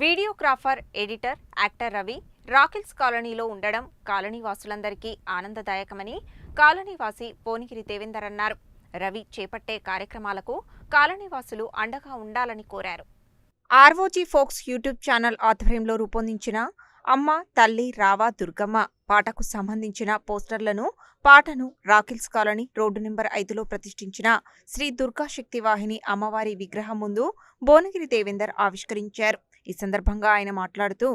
Videographer editor actor Ravi రాకిల్స్ కాలనీలో ఉండడం కాలనీ వాసులందరికీ ఆనందదాయకమని కాలనీవాసి పోనిగిరి దేవేందర్ అన్నారు. రవి చేపట్టే కార్యక్రమాలకు కాలనీవాసులు అండగా ఉండాలని కోరారు. ఆర్ఓజీ ఫోక్స్ యూట్యూబ్ ఛానల్ ఆధ్వర్యంలో రూపొందించిన అమ్మ తల్లి రావా దుర్గమ్మ పాటకు సంబంధించిన పోస్టర్లను పాటను రాకిల్స్ కాలనీ రోడ్డు నెంబర్ ఐదులో ప్రతిష్ఠించిన శ్రీ దుర్గా శక్తి వాహిని అమ్మవారి విగ్రహం ముందు భువనగిరి దేవేందర్ ఆవిష్కరించారు. ఈ సందర్భంగా ఆయన మాట్లాడుతూ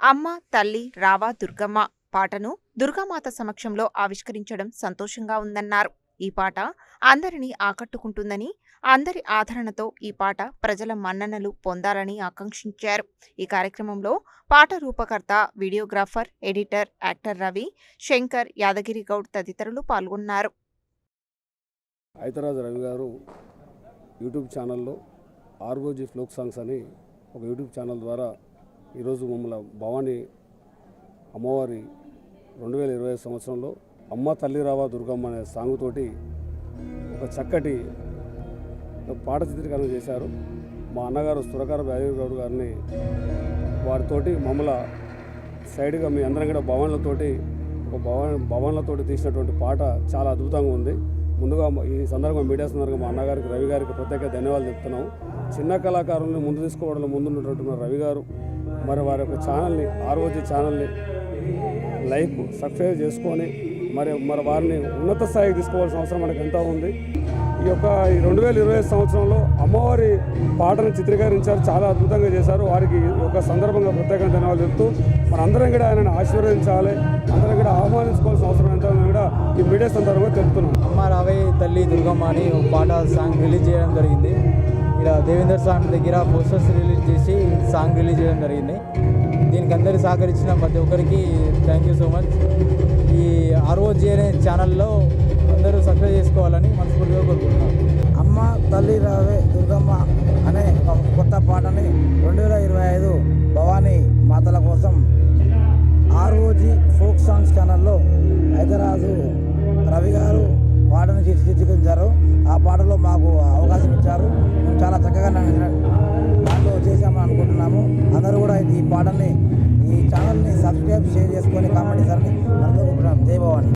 అమ్మ తల్లి రావా దుర్గమ్మ పాటను దుర్గామాత సమక్షంలో ఆవిష్కరించడం సంతోషంగా ఉందన్నారు. ఈ పాట అందరినీ ఆకట్టుకుంటుందని అందరి ఆదరణతో ఈ పాట ప్రజల మన్ననలు పొందాలని ఆకాంక్షించారు. ఈ కార్యక్రమంలో పాట రూపకర్త videographer editor actor Ravi Shankar Yadagiri Goud తదితరులు పాల్గొన్నారు. రవి గారు యూట్యూబ్ ఛానల్లో ఆర్ఓజీ ఫ్లోక్ సాంగ్స్ అని ఒక యూట్యూబ్ ఛానల్ ద్వారా ఈరోజు మమ్మల్ని భవానీ అమ్మవారి రెండు వేల ఇరవై సంవత్సరంలో అమ్మ తల్లి రావా దుర్గమ్మ అనే సాంగ్ తోటి ఒక చక్కటి పాట చిత్రీకరణ చేశారు. మా అన్నగారు సురకార యాదగిరి గౌడ్ గారిని వారితోటి మమ్మల్ని సైడ్గా మీ అందరం కూడా భవన్లతోటి ఒక భవన్ భవన్లతోటి తీసినటువంటి పాట చాలా అద్భుతంగా ఉంది. ముందుగా ఈ సందర్భంగా మీడియా సందర్భంగా మా అన్నగారికి రవి గారికి ప్రత్యేక ధన్యవాదాలు చెప్తున్నాం చిన్న కళాకారుల్ని ముందు తీసుకోవడంలో ముందున్నటువంటి మన రవి గారు మరి వారి యొక్క ఛానల్ని ఆరోజీ ఛానల్ని లైక్ సబ్స్క్రైబ్ చేసుకొని మరి మరి వారిని ఉన్నత స్థాయికి తీసుకోవాల్సిన అవసరం మనకు ఎంతో ఉంది. ఈ యొక్క ఈ రెండు వేల ఇరవై సంవత్సరంలో అమ్మవారి పాటను చిత్రీకరించారు చాలా అద్భుతంగా చేశారు. వారికి ఒక సందర్భంగా ప్రత్యేకంగా ధన్యవాదాలు చెప్తూ మనందరం కూడా ఆయనను ఆశీర్వదించాలి అందరం కూడా ఆహ్వానించుకోవాల్సిన అవసరం ఎంతో కూడా ఈ మీడియా సందర్భంగా తెలుపుతున్నాం. అమ్మ రావే తల్లి దుర్గమ్మ అని ఒక పాట సాంగ్ రిలీజ్ చేయడం జరిగింది. ఇక్కడ దేవేందర్ స్వామి దగ్గర పోస్టర్స్ రిలీజ్ చేసి సాంగ్ రిలీజ్ చేయడం జరిగింది. దీనికి అందరు సహకరించిన ప్రతి ఒక్కరికి థ్యాంక్ యూ సో మచ్ ఈ ఆర్ఓజీ అనే ఛానల్లో అందరూ సక్సెస్ చేసుకోవాలని మనస్ఫూర్తిగా కోరుకుంటున్నాను అమ్మ తల్లి రావే దుర్గమ్మ ఈ ఛానల్ని సబ్స్క్రైబ్ షేర్ చేసుకొని కామెంట్ సార్ మనకు జై భవాని.